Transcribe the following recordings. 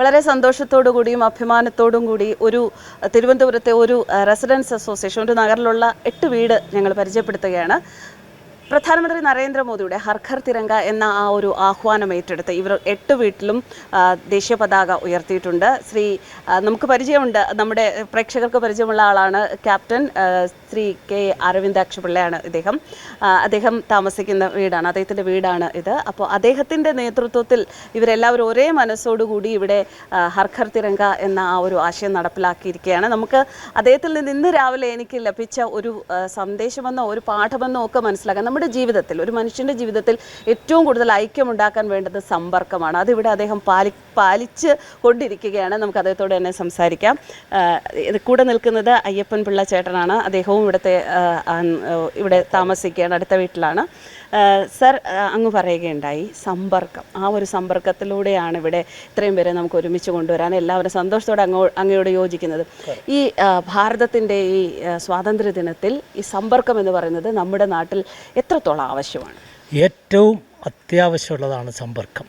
വളരെ സന്തോഷത്തോടു കൂടിയും അഭിമാനത്തോടും കൂടി ഒരു തിരുവനന്തപുരത്തെ ഒരു റെസിഡൻസ് അസോസിയേഷൻ ഒരു നഗറിലുള്ള എട്ട് വീട് ഞങ്ങൾ പരിചയപ്പെടുത്തുകയാണ്. പ്രധാനമന്ത്രി നരേന്ദ്രമോദിയുടെ ഹർഘർ തിരങ്ക എന്ന ആ ഒരു ആഹ്വാനം ഏറ്റെടുത്ത് ഇവർ എട്ട് വീട്ടിലും ദേശീയ പതാക ഉയർത്തിയിട്ടുണ്ട്. ശ്രീ നമുക്ക് പരിചയമുണ്ട്. നമ്മുടെ പ്രേക്ഷകർക്ക് പരിചയമുള്ള ആളാണ് ക്യാപ്റ്റൻ ശ്രീ കെ അരവിന്ദാക്ഷ പിള്ളയാണ് ഇദ്ദേഹം. അദ്ദേഹം താമസിക്കുന്ന വീടാണ് അദ്ദേഹത്തിന്റെ വീടാണ് ഇത്. അപ്പോൾ അദ്ദേഹത്തിന്റെ നേതൃത്വത്തിൽ ഇവരെല്ലാവരും ഒരേ മനസ്സോടുകൂടി ഇവിടെ ഹർഘർ ഹർ തിരങ്ക എന്ന ആ ഒരു ആശയം നടപ്പിലാക്കിയിരിക്കുകയാണ്. നമുക്ക് അദ്ദേഹത്തിൽ നിന്ന് ഇന്ന് രാവിലെ എനിക്ക് ലഭിച്ച ഒരു സന്ദേശമെന്നോ ഒരു പാഠമെന്നോ ഒക്കെ മനസ്സിലാക്കാം. നമ്മുടെ ജീവിതത്തിൽ ഒരു മനുഷ്യന്റെ ജീവിതത്തിൽ ഏറ്റവും കൂടുതൽ ഐക്യമുണ്ടാക്കാൻ വേണ്ടത് സമ്പർക്കമാണ്. അതിവിടെ അദ്ദേഹം പാലി പാലിച്ച് കൊണ്ടിരിക്കുകയാണ്. നമുക്ക് അദ്ദേഹത്തോട് തന്നെ സംസാരിക്കാം. കൂടെ നിൽക്കുന്നത് അയ്യപ്പൻ പിള്ള ചേട്ടനാണ്. അദ്ദേഹവും ഇവിടുത്തെ ഇവിടെ താമസിക്കുകയാണ് അടുത്ത വീട്ടിലാണ്. സർ അങ്ങ് പറയുകയുണ്ടായി സമ്പർക്കം. ആ ഒരു സമ്പർക്കത്തിലൂടെയാണ് ഇവിടെ ഇത്രയും പേരെ നമുക്ക് ഒരുമിച്ച് കൊണ്ടുവരാൻ എല്ലാവരും സന്തോഷത്തോടെ അങ്ങോ അങ്ങയോട് യോജിക്കുന്നത്. ഈ ഭാരതത്തിന്റെ ഈ സ്വാതന്ത്ര്യ ദിനത്തിൽ ഈ സമ്പർക്കം എന്ന് പറയുന്നത് നമ്മുടെ നാട്ടിൽ എത്രത്തോളം ആവശ്യമാണ്? ഏറ്റവും അത്യാവശ്യമുള്ളതാണ് സമ്പർക്കം.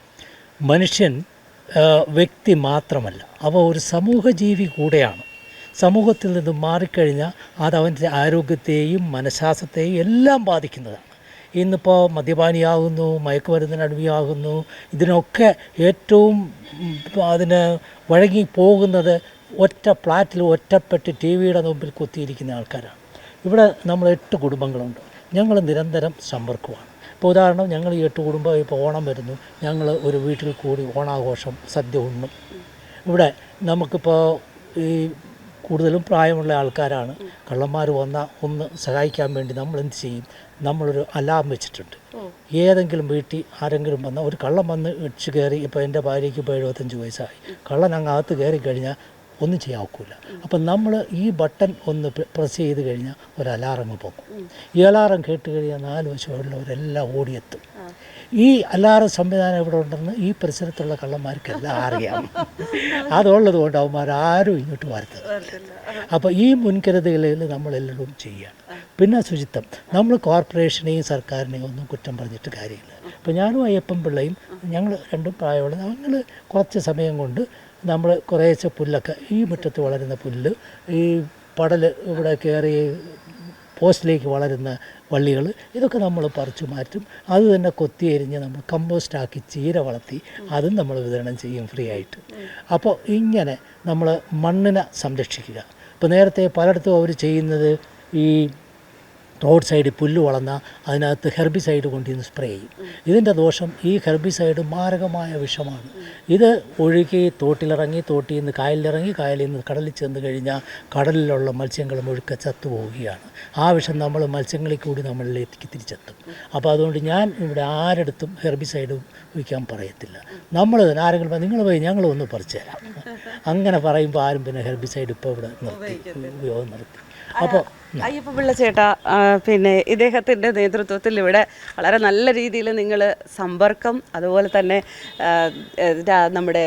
മനുഷ്യൻ വ്യക്തി മാത്രമല്ല അവ ഒരു സമൂഹ ജീവി കൂടെയാണ്. സമൂഹത്തിൽ നിന്ന് മാറിക്കഴിഞ്ഞാൽ അത് അവന്റെ ആരോഗ്യത്തെയും മനഃശാസ്ത്രത്തെയും എല്ലാം ബാധിക്കുന്നതാണ്. ഇന്നിപ്പോൾ മദ്യപാനിയാകുന്നു മയക്കുമരുന്നിന് അടിമയാകുന്നു ഇതിനൊക്കെ ഏറ്റവും അതിന് വഴങ്ങി പോകുന്നത് ഒറ്റ ഫ്ലാറ്റിൽ ഒറ്റപ്പെട്ട് ടി വിയുടെ മുമ്പിൽ കുത്തിയിരിക്കുന്ന ആൾക്കാരാണ്. ഇവിടെ നമ്മൾ എട്ട് കുടുംബങ്ങളുണ്ട്. ഞങ്ങൾ നിരന്തരം സമ്പർക്കമാണ് ഇപ്പോൾ ഉദാഹരണം ഞങ്ങൾ ഈ എട്ട് കുടുംബം ഇപ്പോൾ ഓണം വരുന്നു. ഞങ്ങൾ ഒരു വീട്ടിൽ കൂടി ഓണാഘോഷം സദ്യ ഉണ്ണും. ഇവിടെ നമുക്കിപ്പോൾ ഈ കൂടുതലും പ്രായമുള്ള ആൾക്കാരാണ്. കള്ളന്മാർ വന്നാൽ ഒന്ന് സഹായിക്കാൻ വേണ്ടി നമ്മൾ എന്ത് ചെയ്യും? നമ്മളൊരു അലാം വെച്ചിട്ടുണ്ട്. ഏതെങ്കിലും വീട്ടിൽ ആരെങ്കിലും വന്നാൽ ഒരു കള്ളം വന്ന് ഇടിച്ച് കയറി ഇപ്പോൾ എന്റെ ഭാര്യയ്ക്ക് ഇപ്പോൾ എഴുപത്തഞ്ച് വയസ്സായി. കള്ളൻ അങ്ങ് അകത്ത് കയറി കഴിഞ്ഞാൽ ഒന്നും ചെയ്യാൻ ഒക്കില്ല അപ്പം നമ്മൾ ഈ ബട്ടൺ ഒന്ന് പ്രസ് ചെയ്ത് കഴിഞ്ഞാൽ ഒരു അലാറം പോകും ഈ അലാറം കേട്ട് കഴിഞ്ഞാൽ നാല് വശമുള്ളവരെല്ലാം ഓടിയെത്തും. ഈ അലാറം സംവിധാനം ഇവിടെ ഉണ്ടെന്ന് ഈ പരിസരത്തുള്ള കള്ളന്മാർക്കെല്ലാം അറിയാം. അതുള്ളത് കൊണ്ട് അവന്മാർ ആരും ഇങ്ങോട്ട് വരുത്തത് അപ്പോൾ ഈ മുൻകരുതലുകളിൽ നമ്മളെല്ലാം ചെയ്യുകയാണ് പിന്നെ ശുചിത്വം. നമ്മൾ കോർപ്പറേഷനെയും സർക്കാരിനെയും ഒന്നും കുറ്റം പറഞ്ഞിട്ട് കാര്യമില്ല. അപ്പോൾ ഞാനും അയ്യപ്പൻ പിള്ളയും ഞങ്ങൾ രണ്ടും പ്രായമുള്ള ഞങ്ങൾ കുറച്ച് സമയം കൊണ്ട് നമ്മൾ കുറേശ്ശെ പുല്ലൊക്കെ ഈ മുറ്റത്ത് വളരുന്ന പുല്ല് ഈ പടൽ ഇവിടെ കയറി പോസ്റ്റിലേക്ക് വളരുന്ന വള്ളികൾ ഇതൊക്കെ നമ്മൾ പറിച്ചു മാറ്റും. അത് തന്നെ കൊത്തി എരിഞ്ഞ് നമ്മൾ കമ്പോസ്റ്റാക്കി ചീര വളർത്തി അതും നമ്മൾ വിതരണം ചെയ്യും ഫ്രീ ആയിട്ട്. അപ്പോൾ ഇങ്ങനെ നമ്മൾ മണ്ണിനെ സംരക്ഷിക്കുക. ഇപ്പോൾ നേരത്തെ പലയിടത്തും അവർ ചെയ്യുന്നത് ഈ റോഡ് സൈഡ് പുല്ല് വളർന്ന അതിനകത്ത് ഹെർബിസൈഡ് കൊണ്ടിരുന്ന് സ്പ്രേ ചെയ്യും. ഇതിന്റെ ദോഷം ഈ ഹെർബിസൈഡ് മാരകമായ വിഷമാണ്. ഇത് ഒഴുകി തോട്ടിലിറങ്ങി തോട്ടിൽ നിന്ന് കായലിലിറങ്ങി കായലിൽ നിന്ന് കടലിൽ ചെന്ന് കഴിഞ്ഞാൽ കടലിലുള്ള മത്സ്യങ്ങൾ മുഴുക്ക ചത്തുപോവുകയാണ് ആ വിഷം നമ്മൾ മത്സ്യങ്ങളിൽ കൂടി നമ്മളിലേക്ക് തിരിച്ചെത്തും. അപ്പോൾ അതുകൊണ്ട് ഞാൻ ഇവിടെ ആരെടുത്തും ഹെർബിസൈഡ് ഉപയോഗിക്കാൻ പറയത്തില്ല. നമ്മൾ തന്നെ ആരെങ്കിലും നിങ്ങൾ പോയി ഞങ്ങൾ ഒന്ന് പറിച്ചു തരാം. അങ്ങനെ പറയുമ്പോൾ ആരും പിന്നെ ഹെർബിസൈഡ് ഇപ്പോൾ ഇവിടെ നിർത്തി ഉപയോഗം നിർത്തി. അപ്പോൾ അയ്യപ്പ പിള്ള ചേട്ടാ പിന്നെ ഇദ്ദേഹത്തിന്റെ നേതൃത്വത്തിൽ ഇവിടെ വളരെ നല്ല രീതിയിൽ നിങ്ങൾ സമ്പർക്കം അതുപോലെ തന്നെ നമ്മുടെ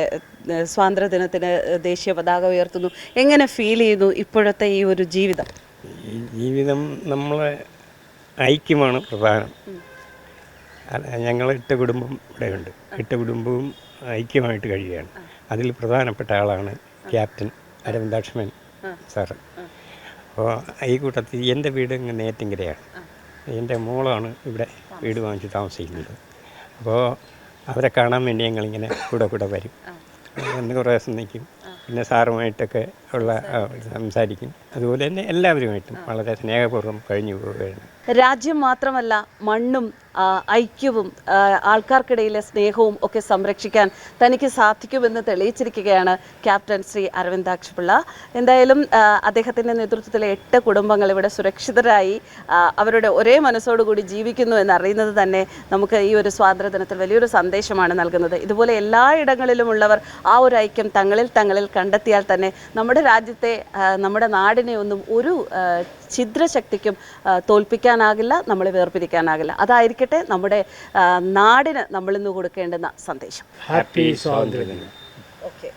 സ്വാതന്ത്ര്യദിനത്തിന് സ്വാതന്ത്ര്യ ദേശീയ പതാക ഉയർത്തുന്നു. എങ്ങനെ ഫീൽ ചെയ്യുന്നു ഇപ്പോഴത്തെ ഈ ഒരു ജീവിതം? ജീവിതം നമ്മളെ ഐക്യമാണ് പ്രധാനം. ഞങ്ങൾ ഇട്ട കുടുംബം ഇവിടെയുണ്ട്. ഇട്ട കുടുംബവും ഐക്യമായിട്ട് കഴിയുകയാണ്. അതിൽ പ്രധാനപ്പെട്ട ആളാണ് ക്യാപ്റ്റൻ അരവിന്ദാക്ഷ്മൻ സാറ്. അപ്പോൾ ഈ കൂട്ടത്തിൽ എന്റെ വീട് ഇങ്ങനെ നേറ്റിങ്കരയാണ്. എന്റെ മോളാണ് ഇവിടെ വീട് വാങ്ങിച്ച് താമസിക്കുന്നത്. അപ്പോൾ അവരെ കാണാൻ വേണ്ടി ഞങ്ങളിങ്ങനെ കൂടെ കൂടെ വരും. എന്ന് കുറേ ദിവസം നിൽക്കും. പിന്നെ സാറുമായിട്ടൊക്കെ ഉള്ള സംസാരിക്കും. അതുപോലെ തന്നെ എല്ലാവരുമായിട്ടും വളരെ സ്നേഹപൂർവം കഴിഞ്ഞു പോവുകയാണ്. രാജ്യം മാത്രമല്ല മണ്ണും ഐക്യവും ആൾക്കാർക്കിടയിലെ സ്നേഹവും ഒക്കെ സംരക്ഷിക്കാൻ തനിക്ക് സാധിക്കുമെന്ന് തെളിയിച്ചിരിക്കുകയാണ് ക്യാപ്റ്റൻ ശ്രീ അരവിന്ദാക്ഷ എന്തായാലും അദ്ദേഹത്തിന്റെ നേതൃത്വത്തിലെ എട്ട് കുടുംബങ്ങൾ ഇവിടെ സുരക്ഷിതരായി അവരുടെ ഒരേ മനസ്സോടുകൂടി ജീവിക്കുന്നു എന്നറിയുന്നത് തന്നെ നമുക്ക് ഈ ഒരു സ്വാതന്ത്ര്യ ദിനത്തിൽ വലിയൊരു സന്ദേശമാണ് നൽകുന്നത്. ഇതുപോലെ എല്ലാ ഇടങ്ങളിലുമുള്ളവർ ആ ഒരു ഐക്യം തങ്ങളിൽ തങ്ങളിൽ കണ്ടെത്തിയാൽ തന്നെ നമ്മുടെ രാജ്യത്തെ നമ്മുടെ നാടിനെ ഒന്നും ഒരു ഛിദ്രശക്തിക്കും തോൽപ്പിക്കാനാകില്ല നമ്മളെ വേർപിരിക്കാനാകില്ല. അതായിരിക്കട്ടെ നമ്മുടെ നാടിന് നമ്മളിന്ന് കൊടുക്കേണ്ടുന്ന സന്ദേശം. ഹാപ്പി സ്വാതന്ത്ര്യം ഓക്കെ.